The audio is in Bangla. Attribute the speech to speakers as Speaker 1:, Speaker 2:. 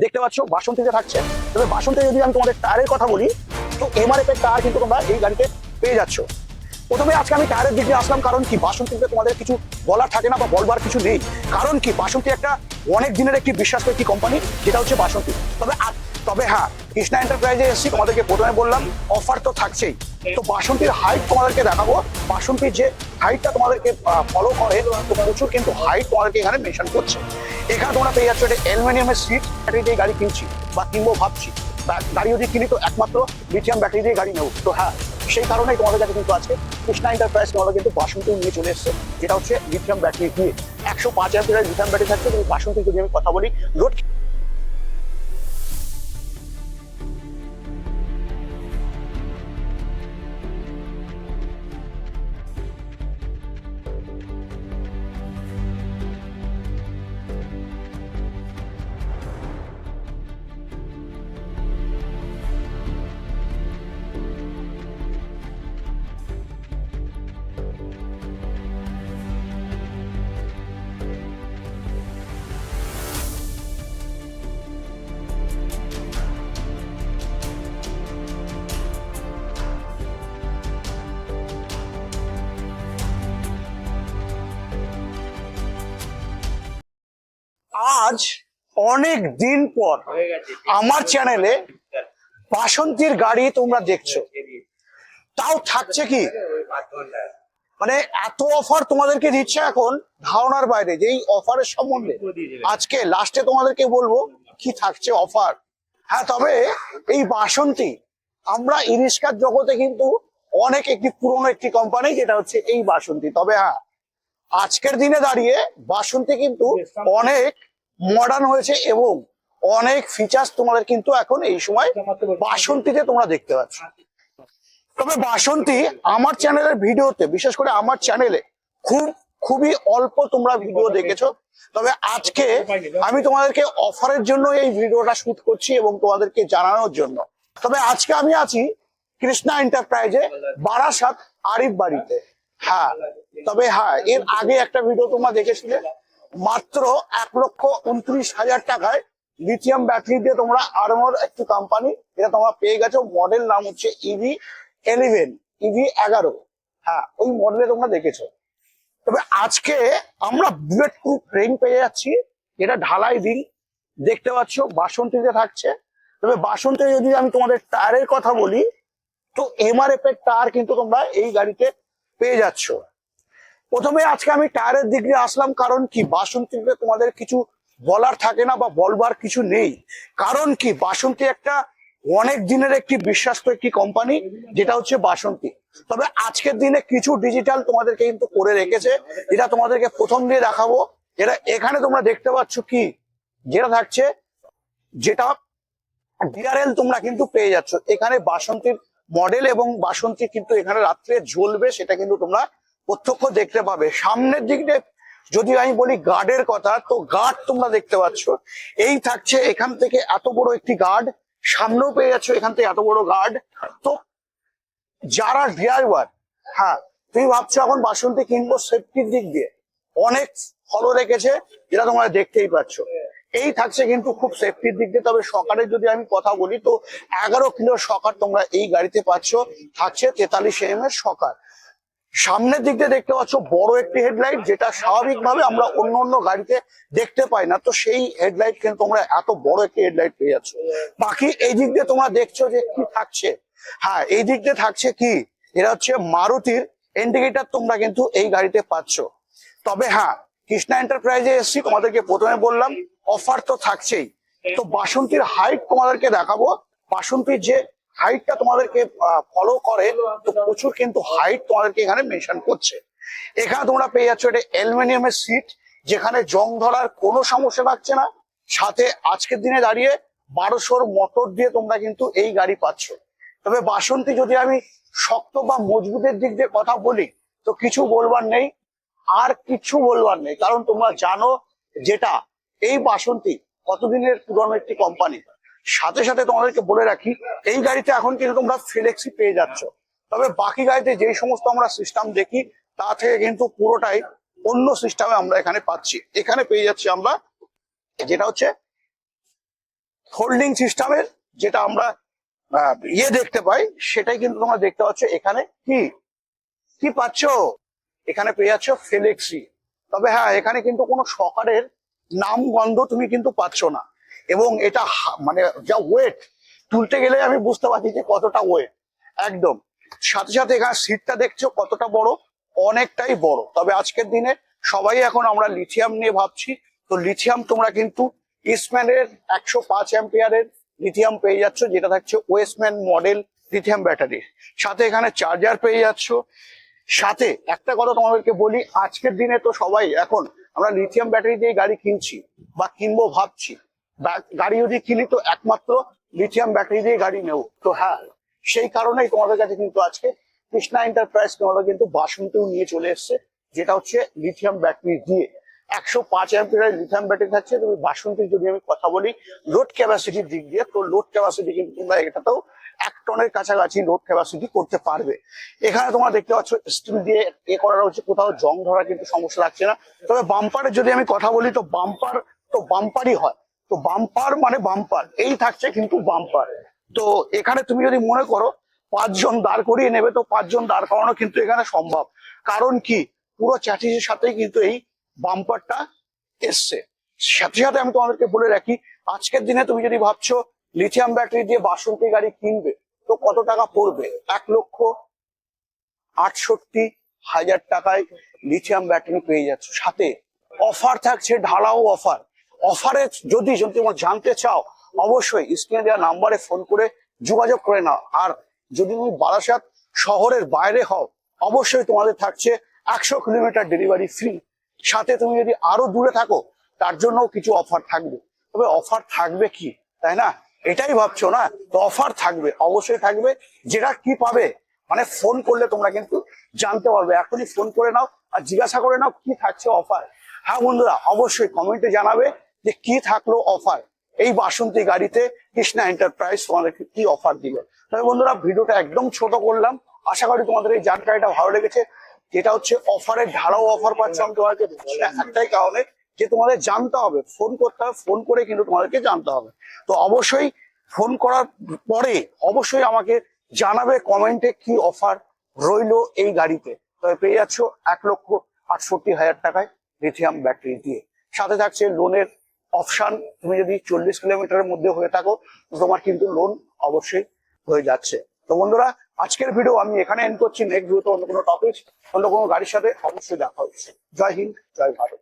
Speaker 1: দেখতে পাচ্ছ বাসন্তীতে থাকছে, তবে বাসন্তী যদি আমি তোমাদের টায়ারের কথা বলি, তো এমআরএফ এর টায়ার কিন্তু তোমরা এই গাড়িতে পেয়ে যাচ্ছ। প্রথমে আজকে আমি টায়ারের দিক দিয়ে আসলাম কারণ কি, বাসন্তীতে তোমাদের কিছু বলার থাকে না বা বলবার কিছু নেই। কারণ কি, বাসন্তী একটা অনেক দিনের একটি বিশ্বাস একটি কোম্পানি যেটা হচ্ছে বাসন্তী। তবে তবে হ্যাঁ কৃষ্ণা এন্টারপ্রাইজে এসেছি, তোমাদেরকে প্রথমে বললাম অফার তো থাকছেই। তো বাসন্তীর হাইট তোমাদেরকে দেখাবো। বাসন্তীর যে হাইটটা তোমাদেরকে ফলো করে তো প্রচুর কিন্তু হাইট তোমাদেরকে এখানে মেনশন করছে। এখানে তোমরা পেয়ে যাচ্ছ, এটা অ্যালুমিনিয়ামের সিট ব্যাটারি দিয়ে গাড়ি কিনছি, বা কিনবো ভাবছি। গাড়ি যদি কিনি তো একমাত্র লিথিয়াম ব্যাটারি দিয়ে গাড়ি নেব। তো হ্যাঁ সেই কারণেই তোমাদের কাছে কিন্তু আজকে কৃষ্ণা এন্টারপ্রাইজ তোমাদের কিন্তু বাসন্তী নিয়ে চলে এসছে, যেটা হচ্ছে লিথিয়াম ব্যাটারি দিয়ে। একশো পাঁচ অ্যাম্পিয়ারের লিথিয়াম ব্যাটারি থাকছে, কিন্তু বাসন্তী যদি আমি কথা বলি রোড আজ অনেক দিন পর আমার চ্যানেলে বাসন্তীর গাড়ি তোমরা দেখছ। তাও থাকছে কি? মানে এত অফার তোমাদেরকে দিচ্ছে এখন ধারণার বাইরে যে এই অফারের সম্বন্ধে। আজকে লাস্টে তোমাদেরকে বলব কি থাকছে অফার হ্যাঁ তবে এই বাসন্তী আমরা ইরিস্কার জগতে কিন্তু অনেক একটি পুরনো একটি কোম্পানি যেটা হচ্ছে এই বাসন্তী। তবে হ্যাঁ আজকের দিনে দাঁড়িয়ে বাসন্তী কিন্তু অনেক মডার্ন হয়েছে এবং অনেক ফিচার্স তোমাদের কিন্তু এখন এই সময় বাসন্তীতে তোমরা দেখতে পাচ্ছ। তবে বাসন্তী আমার চ্যানেলের ভিডিওতে, বিশেষ করে আমার চ্যানেলে খুব, খুবই অল্প তোমরা ভিডিও দেখেছ। তবে আজকে আমি তোমাদেরকে অফারের জন্য এই ভিডিওটা শুট করছি এবং তোমাদেরকে জানানোর জন্য। তবে আজকে আমি আছি কৃষ্ণা এন্টারপ্রাইজে বারাসাত আরিফ বাড়িতে। হ্যাঁ তবে হ্যাঁ এর আগে একটা ভিডিও তোমরা দেখেছিলে? মাত্র এক লক্ষ উনত্রিশ হাজার টাকায় লিথিয়াম ব্যাটারি দিয়ে তোমরা আরমোর একটি কোম্পানি এটা তোমরা পেয়ে গেছো। মডেল নাম হচ্ছে ইভি এলিভেন ইভি এগারো। হ্যাঁ ওই মডেলে তোমরা দেখেছ। তবে আজকে আমরা বুলেট প্রুফ রিং পেয়ে যাচ্ছি এটা ঢালাই রিং দেখতে পাচ্ছ, বাসন্তীতে থাকছে। তবে বাসন্তীতে যদি আমি তোমাদের টায়ারের কথা বলি, তো এমআরএফ এর টায়ার কিন্তু তোমরা এই গাড়িতে পেয়ে যাচ্ছ। প্রথমে আজকে আমি টায়ারের দিক দিয়ে আসলাম, কারণ কি বাসন্তীতে তোমাদের কিছু বলার থাকে না বা বলবার কিছু নেই। কারণ কি, বাসন্তী একটা অনেক দিনের একটি বিশ্বাস্ত একটি কোম্পানি যেটা হচ্ছে বাসন্তী। তবে আজকের দিনে কিছু ডিজিটাল তোমাদেরকে কিন্তু করে রেখেছে এটা তোমাদেরকে প্রথম দিয়ে দেখাবো। এটা এখানে তোমরা দেখতে পাচ্ছ কি, যেটা থাকছে, যেটা ডিআরএল তোমরা কিন্তু পেয়ে যাচ্ছ। এখানে বাসন্তীর মডেল এবং বাসন্তী কিন্তু এখানে রাত্রে জ্বলবে, সেটা কিন্তু তোমরা প্রত্যক্ষ দেখতে পাবে। সামনের দিক দিয়ে যদি আমি বলি গার্ডের কথা, তো গার্ড তোমরা দেখতে পাচ্ছ। এই থাকছে এখান থেকে এত বড় একটি গার্ড, সামনেও পেয়ে যাচ্ছ এখান থেকে এত বড় গার্ড। তো যারা ড্রাইভার হ্যাঁ তুমি ভাবছ এখন বাসন্তী কিনবো সেফটির দিক দিয়ে। অনেক ফলো রেখেছে, যেটা তোমরা দেখতেই পাচ্ছ। এই থাকছে কিন্তু খুব সেফটির দিক দিয়ে। তবে সকালে যদি আমি কথা বলি, তো এগারো কিলো সকার তোমরা এই গাড়িতে পাচ্ছ। থাকছে তেতাল্লিশ এম এর সকার। সামনের দিক দিয়ে দেখতে পাচ্ছ বড় একটি হেডলাইট যেটা স্বাভাবিকভাবে আমরা অন্য অন্য গাড়িতে দেখতে পাই না। তো সেই হেডলাইট কিন্তু তোমরা এত বড় একটি হেডলাইট পেয়ে যাচ্ছ। বাকি এই দিক দিয়ে তোমরা দেখছ যে কি থাকছে। হ্যাঁ এই দিক দিয়ে থাকছে কি? এটা হচ্ছে মারুতির ইন্ডিকেটার তোমরা কিন্তু এই গাড়িতে পাচ্ছ। তবে হ্যাঁ কৃষ্ণা এন্টারপ্রাইজে এসেছি, তোমাদেরকে প্রথমে বললাম অফার তো থাকছেই। তো বাসন্তীর হাইট তোমাদেরকে দেখাবো। বাসন্তীর যে হাইটটা তোমাদেরকে ফলো করে, তো প্রচুর কিন্তু হাইট তোমাদেরকে এখানে মেনশন করছে। এখানে তোমরা পেয়ে যাচ্ছ এটা অ্যালুমিনিয়ামের সিট যেখানে জং ধরার কোনো সমস্যা থাকছে না। সাথে আজকের দিনে দাঁড়িয়ে বারোশোর মোটর দিয়ে তোমরা কিন্তু এই গাড়ি পাচ্ছ। তবে বাসন্তী যদি আমি শক্ত বা মজবুতের দিক দিয়ে কথা বলি, তো কিছু বলবার নেই, আর কিছু বলবার নেই। কারণ তোমরা জানো যেটা, এই বাসন্তী কতদিনের পুরনো একটি কোম্পানি সাথে সাথে তোমাদেরকে বলে রাখি, এই গাড়িতে এখন কিন্তু তোমরা ফ্লেক্সি পেয়ে যাচ্ছ। তবে বাকি গাড়িতে যেই সমস্ত আমরা সিস্টেম দেখি, তা থেকে কিন্তু পুরোটাই অন্য সিস্টেমে আমরা এখানে পাচ্ছি। এখানে পেয়ে যাচ্ছি আমরা, যেটা হচ্ছে ফোল্ডিং সিস্টেমের যেটা আমরা ইয়ে দেখতে পাই, সেটাই কিন্তু তোমরা দেখতে পাচ্ছ এখানে। কি? কি পাচ্ছ? এখানে পেয়ে যাচ্ছ ফেলেক্সি তবে হ্যাঁ এখানে কিন্তু কোনো সকারের নাম গন্ধ তুমি কিন্তু পাচ্ছ না। এবং এটা মানে যা ওয়েট তুলতে গেলে আমি বুঝতে পারছি যে কতটা ওয়েট একদম। সাথে সাথে এখানে সিটটা দেখছ কতটা বড়? অনেকটাই বড়। তবে আজকের দিনে সবাই এখন আমরা লিথিয়াম নিয়ে ভাবছি। তো লিথিয়াম তোমরা কিন্তু ইস্টম্যানের একশো পাঁচ অ্যাম্পিয়ারের লিথিয়াম পেয়ে যাচ্ছ, যেটা থাকছে ওয়েস্টম্যান মডেল লিথিয়াম ব্যাটারি সাথে এখানে চার্জার পেয়ে যাচ্ছ। সাথে একটা কথা তোমাদেরকে বলি, আজকের দিনে তো সবাই এখন আমরা লিথিয়াম ব্যাটারি দিয়ে গাড়ি কিনছি বা কিনবো ভাবছি। গাড়ি যদি কিনি, তো একমাত্র লিথিয়াম ব্যাটারি দিয়ে গাড়ি নেব। তো হ্যাঁ সেই কারণেই তোমাদের কাছে কিন্তু আজকে কৃষ্ণা এন্টারপ্রাইজ তোমাদের কিন্তু বাসন্তীও নিয়ে চলে এসছে, যেটা হচ্ছে লিথিয়াম ব্যাটারি দিয়ে। একশো পাঁচ অ্যাম্পিয়ারের লিথিয়াম ব্যাটারি থাকছে তুমি বাসন্তীর যদি আমি কথা বলি লোড ক্যাপাসিটির দিক দিয়ে, তো লোড ক্যাপাসিটি কিন্তু তোমরা এটাতেও এক টনের কাছাকাছি লোড ক্যাপাসিটি করতে পারবে। এখানে তোমরা দেখতে পাচ্ছ স্টিল দিয়ে এ করা রয়েছে কোথাও জং ধরা কিন্তু সমস্যা লাগছে না। তবে বাম্পারের যদি আমি কথা বলি, তো বাম্পার তো বাম্পারই হয়। তো বাম্পার মানে বাম্পার এই থাকছে কিন্তু বাম্পার তো এখানে তুমি যদি মনে করো পাঁচজন দাঁড় করিয়ে নেবে, তো পাঁচজন দাঁড় করানো কিন্তু এখানে সম্ভব। কারণ কি? পুরো চ্যাটিসের সাথেই কিন্তু এই বাম্পারটা এসছে। সাথে সাথে আমি তোমাদেরকে বলে রাখি, আজকের দিনে তুমি যদি ভাবছ লিথিয়াম ব্যাটারি দিয়ে বাসন্তী গাড়ি কিনবে, তো কত টাকা পড়বে? এক লক্ষ আটষট্টি হাজার টাকায় লিথিয়াম ব্যাটারি পেয়ে যাচ্ছ। সাথে অফার থাকছে, ঢালাও অফার অফারে যদি যদি তোমরা জানতে চাও, অবশ্যই স্ক্রিনে দেওয়া নাম্বারে ফোন করে যোগাযোগ করে নাও। আর যদি তুমি বারাসাত শহরের বাইরে হও, অবশ্যই তোমাদের থাকছে একশো কিলোমিটার ডেলিভারি ফ্রি। সাথে তুমি যদি আরও দূরে থাকো, তার জন্যও কিছু অফার থাকবে। তবে অফার থাকবে কি, তাই না? এটাই ভাবছ না? তো অফার থাকবে, অবশ্যই থাকবে। যেটা কি পাবে মানে ফোন করলে তোমরা কিন্তু জানতে পারবে। এখনই ফোন করে নাও আর জিজ্ঞাসা করে নাও কি থাকছে অফার। হ্যাঁ বন্ধুরা, অবশ্যই কমেন্টে জানাবে। যে কি থাকল অফার এই বাসন্তী গাড়িতে কৃষ্ণা এন্টারপ্রাইজ তোমাদেরকে কি অফার দিল? তবে বন্ধুরা, ভিডিওটা একদম ছোট করলাম। আশা করি তোমাদের এই জানকারিটা ভালো লেগেছে। যেটা হচ্ছে অফারের ঢালাও অফার পাচ্ছ আমি তোমাদেরকে। একটাই কারণে যে তোমাদের জানতে হবে ফোন করতে হবে ফোন করে কিন্তু তোমাদেরকে জানতে হবে। তো অবশ্যই ফোন করার পরে অবশ্যই আমাকে জানাবে কমেন্টে কি অফার রইল এই গাড়িতে। তবে পেয়ে যাচ্ছ এক লক্ষ আটষট্টি হাজার টাকায় লিথিয়াম ব্যাটারি দিয়ে। সাথে থাকছে লোনের অপশন তুমি যদি চল্লিশ কিলোমিটারের মধ্যে হয়ে থাকো, তো তোমার কিন্তু লোন অবশ্যই হয়ে যাচ্ছে। তো বন্ধুরা, আজকের ভিডিও আমি এখানে এন্ড করছি। নেক্সট ভিডিওতে অন্য কোনো টপিক অন্য কোনো গাড়ির সাথে অবশ্যই দেখা হচ্ছে। জয় হিন্দ, জয় ভারত।